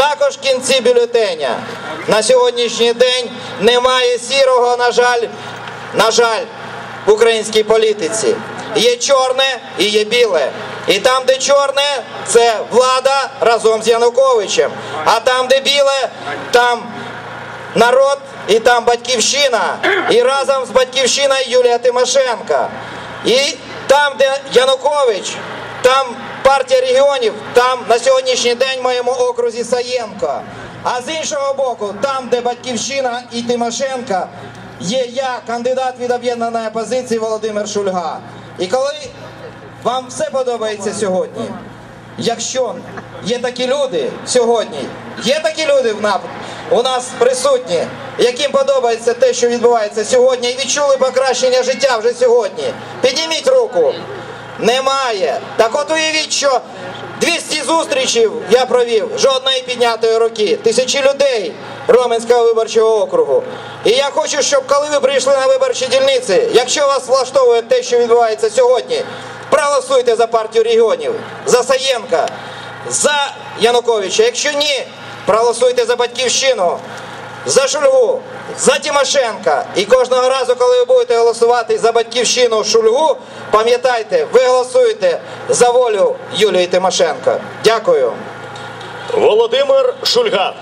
Також кінці бюлетеня на сьогоднішній день немає сірого, на жаль, на жаль, в українській політиці. Є чорне і є біле. І там, де чорне, це влада разом з Януковичем. А там, де біле, там народ і там батьківщина. І разом з батьківщиною Юлія Тимошенка. І там, де Янукович, там партія регіонів, там на сьогоднішній день в моєму окрузі Саєнко. А з іншого боку, там, де батьківщина і Тимошенка, є я, кандидат від об'єднаної опозиції Володимир Шульга. І коли вам все подобається сьогодні, якщо є такі люди сьогодні, є такі люди в нап- у нас присутні, яким подобається те, що відбувається сьогодні, і відчули покращення життя вже сьогодні. Підніміть руку. Немає. Так от уявіть, що 200 зустрічей я провів, жодної піднятої руки, тисячі людей Роменського виборчого округу. І я хочу, щоб коли ви прийшли на виборчі дільниці, якщо вас влаштовує те, що відбувається сьогодні, проголосуйте за партію регіонів, за Саєнка, за Януковича. Якщо ні, проголосуйте за батьківщину, за Шульгу, за Тимошенка. І кожного разу, коли ви будете голосувати за батьківщину Шульгу, пам'ятайте, ви голосуєте за волю Юлії Тимошенко. Дякую. Володимир Шульга.